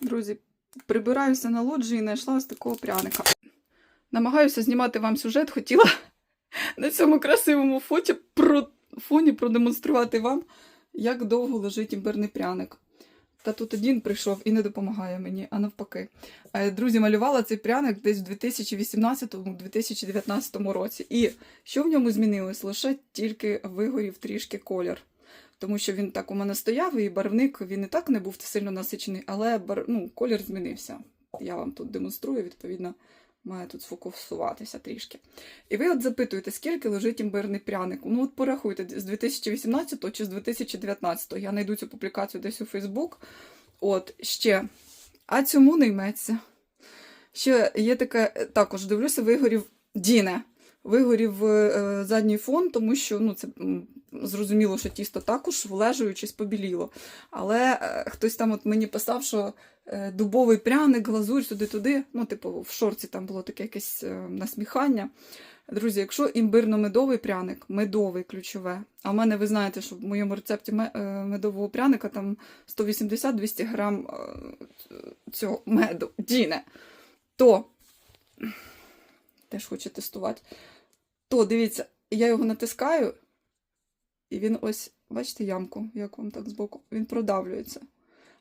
Друзі, прибираюся на лоджії і знайшла ось такого пряника. Намагаюся знімати вам сюжет, хотіла на цьому красивому фоті про, фоні продемонструвати вам, як довго лежить імбирний пряник. Та тут один прийшов і не допомагає мені, а навпаки. Е, Друзі, малювала цей пряник десь в 2018-2019 році. І що в ньому змінилось? Лише тільки вигорів трішки колір. Тому що він так у мене стояв, і барвник він і так не був сильно насичений, але бар... ну, колір змінився. Я вам тут демонструю, відповідно, має тут сфокусуватися трішки. І ви от запитуєте, скільки лежить імбирний пряник? Ну, от порахуйте, з 2018 чи з 2019. Я знайду цю публікацію десь у Фейсбук. От, ще. А цьому не йметься. Ще є таке, також дивлюся, вигорів Діне. Вигорів е, задній фон, тому що ну, це зрозуміло, що тісто також влежуючись побіліло. Але е, хтось там от мені писав, що е, дубовий пряник, глазурь сюди-туди. Ну, типу, в шорці там було таке якесь е, насміхання. Друзі, якщо імбирно-медовий пряник, медовий ключове. А в мене ви знаєте, що в моєму рецепті е, медового пряника там 180-200 грам е, цього меду, діне, то теж хочу тестувати. То дивіться, я його натискаю, і він ось, бачите, ямку, як вам так збоку, він продавлюється.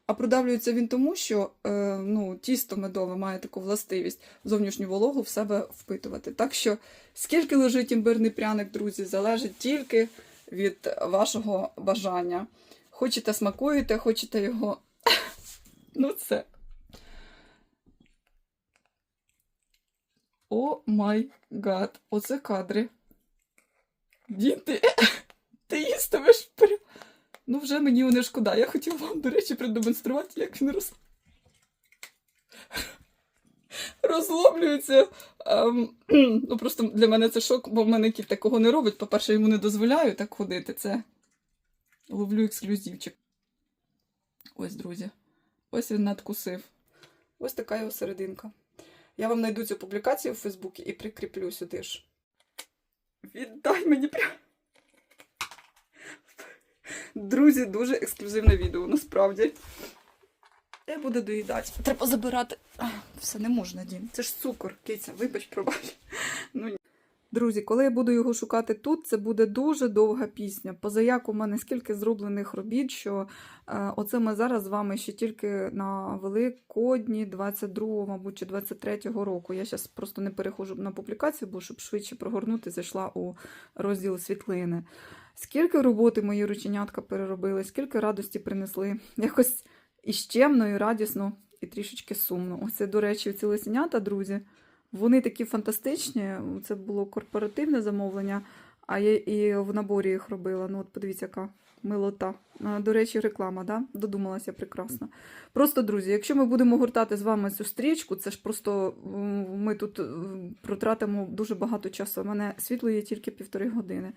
А продавлюється він тому, що е, ну, тісто медове має таку властивість зовнішню вологу в себе впитувати. Так що, скільки лежить імбирний пряник, друзі, залежить тільки від вашого бажання. Хочете смакуєте, хочете його. Ну, це. О май гад, оце кадри. Дін, ти, ти їстимеш прям. Ну, вже мені не шкода. Я хотіла вам, до речі, продемонструвати, як він роз... розлоблюється. Ем, ну, просто для мене це шок, бо в мене кіт такого не робить. По-перше, йому не дозволяю так ходити. Це ловлю ексклюзивчик. Ось, друзі. Ось він надкусив. Ось така його серединка. Я вам знайду цю публікацію в Фейсбуці і прикріплю сюди ж. Віддай мені прям. Друзі, дуже ексклюзивне відео, насправді. Я буду доїдати. Треба забирати. Все не можна, Дім. Це ж цукор, киця, вибач, пробач. Ну, ні. Друзі, коли я буду його шукати тут, це буде дуже довга пісня. Позаяк у мене скільки зроблених робіт, що е, оце ми зараз з вами ще тільки на Великодні 22-го, мабуть, чи 23-го року. Я зараз просто не переходжу на публікацію, бо щоб швидше прогорнути, зайшла у розділ світлини. Скільки роботи мої рученятка переробили, скільки радості принесли. Якось і щемно, і радісно, і трішечки сумно. Оце, до речі, ці лисенята, друзі. Вони такі фантастичні. Це було корпоративне замовлення, а я і в наборі їх робила. Ну, от подивіться, яка милота. До речі, реклама, да? додумалася прекрасно. Просто, друзі, якщо ми будемо гуртати з вами цю стрічку, це ж просто ми тут протратимо дуже багато часу. У мене світло є тільки півтори години.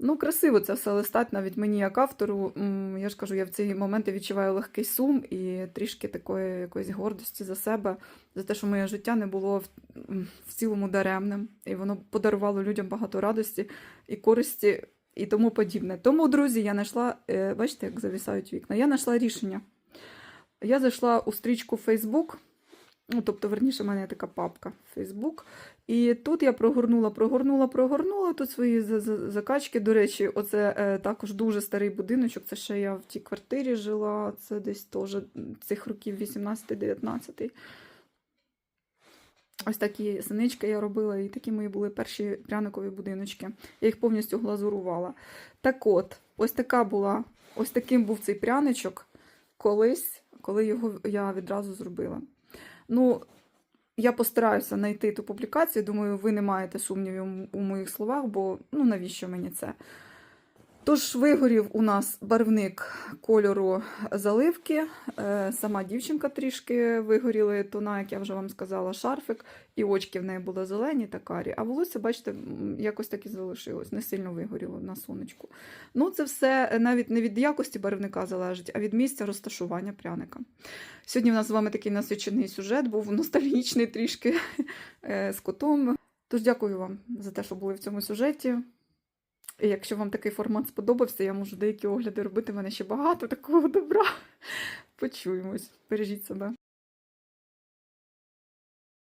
Ну, красиво це все листать навіть мені як автору. Я ж кажу, я в ці моменти відчуваю легкий сум і трішки такої якоїсь гордості за себе, за те, що моє життя не було в, цілому даремним, і воно подарувало людям багато радості і користі і тому подібне. Тому, друзі, я знайшла, е, бачите, як завісають вікна. Я знайшла рішення. Я зайшла у стрічку Facebook. Ну, тобто, верніше, в мене є така папка Facebook. І тут я прогорнула, прогорнула, прогорнула тут свої за- за- закачки. До речі, оце е, також дуже старий будиночок. Це ще я в тій квартирі жила. Це десь теж цих років 18-19. Ось такі синички я робила, і такі мої були перші пряникові будиночки. Я їх повністю глазурувала. Так от, ось така була, ось таким був цей пряничок колись, коли його я відразу зробила. Ну, я постараюся знайти ту публікацію. Думаю, ви не маєте сумнівів у моїх словах, бо ну навіщо мені це? Тож вигорів у нас барвник кольору заливки. Е, Сама дівчинка трішки вигоріли тона, як я вже вам сказала, шарфик, і очки в неї були зелені та карі. А волосся, бачите, якось так і залишилось, не сильно вигоріло на сонечку. Ну, це все навіть не від якості барвника залежить, а від місця розташування пряника. Сьогодні в нас з вами такий насичений сюжет, був ностальгічний трішки е, з котом. Тож дякую вам за те, що були в цьому сюжеті. Якщо вам такий формат сподобався, я можу деякі огляди робити. в мене ще багато такого добра. Почуємось. Бережіть себе.